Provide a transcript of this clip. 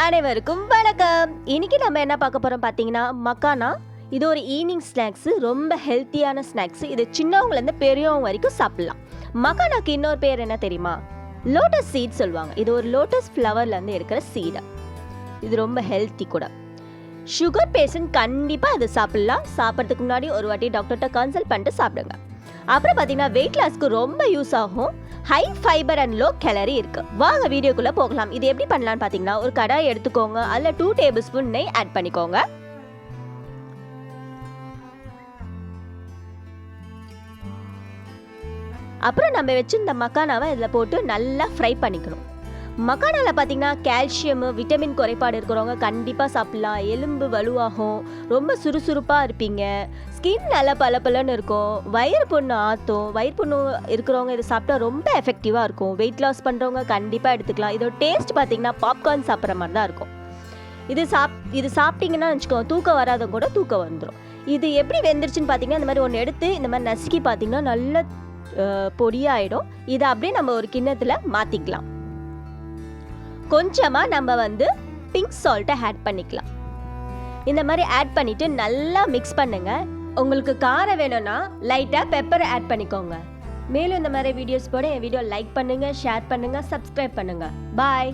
அனைவருக்கும் வணக்கம். இன்னைக்கு நம்ம என்ன பார்க்க போகிறோம் பார்த்தீங்கன்னா மக்கானா? இது ஒரு ஈவினிங் ஸ்நாக்ஸு ரொம்ப ஹெல்த்தியான ஸ்நாக்ஸு இது சின்னவங்கலேருந்து பெரியவங்க வரைக்கும் சாப்பிட்லாம். மக்கானாக்கு இன்னொரு பேர் என்ன தெரியுமா? லோட்டஸ் சீட் சொல்லுவாங்க. இது ஒரு லோட்டஸ் ஃப்ளவர்லேருந்து எடுக்கிற சீடை இது ரொம்ப ஹெல்த்தி கூட. சுகர் பேஷண்ட் கண்டிப்பாக இது சாப்பிட்லாம். சாப்பிட்றதுக்கு முன்னாடி ஒரு வாட்டி டாக்டர்கிட்ட கன்சல்ட் பண்ணிட்டு சாப்பிடுங்க. அப்புறம் பார்த்தீங்கன்னா வெயிட் லாஸ்க்கு ரொம்ப யூஸ் ஆகும். High fibre and low calorie இருக்குது வாங்க வீடியோக்குள்ளே போகலாம். இது எப்படி பண்ணலாம்னு பார்த்தீங்கன்னா ஒரு கடாய் எடுத்துக்கோங்க. அதில் டூ டேபிள் ஸ்பூன் நெய் ஆட் பண்ணிக்கோங்க. அப்புறம் நம்ம வச்சிருந்த மக்கானாவை இதில் போட்டு நல்லா ஃப்ரை பண்ணிக்கணும். மக்கானால பார்த்தீங்கன்னா கால்சியம் விட்டமின் குறைபாடு இருக்கிறவங்க கண்டிப்பாக சாப்பிட்லாம். எலும்பு வலுவாகும். ரொம்ப சுறுசுறுப்பாக இருப்பீங்க. ஸ்கின் நல்லா பளபளன்னு இருக்கும். வயிறு புண்ணு ஆற்றும் வயிறு புண்ணு இருக்கிறவங்க இதை சாப்பிட்டா ரொம்ப எஃபெக்டிவாக இருக்கும். வெயிட் லாஸ் பண்ணுறவங்க கண்டிப்பாக எடுத்துக்கலாம். இதோட டேஸ்ட் பார்த்தீங்கன்னா பாப்கார்ன் சாப்பிட்ற மாதிரி தான் இருக்கும். இது சாப் இது சாப்பிட்டீங்கன்னா வச்சுக்கோங்க தூக்கம் வராத கூட தூக்கம் வந்துடும் இது எப்படி வெந்துருச்சுன்னு பார்த்தீங்கன்னா இந்த மாதிரி ஒன்று எடுத்து இந்த மாதிரி நசுக்கி பார்த்தீங்கன்னா நல்ல பொடியாயிடும். இதை அப்படியே நம்ம ஒரு கிண்ணத்தில் மாற்றிக்கலாம் கொஞ்சமாக நம்ம வந்து பிங்க் சால்ட்டை ஆட் பண்ணிக்கலாம். இந்த மாதிரி ஆட் பண்ணிவிட்டு நல்லா மிக்ஸ் பண்ணுங்கள் உங்களுக்கு காரம் வேணும்னா லைட்டாக பெப்பர் ஆட் பண்ணிக்கோங்க. மேலும் இந்த மாதிரி வீடியோஸ் போட என் வீடியோ லைக் பண்ணுங்கள் ஷேர் பண்ணுங்கள் சப்ஸ்கிரைப் பண்ணுங்கள் பாய்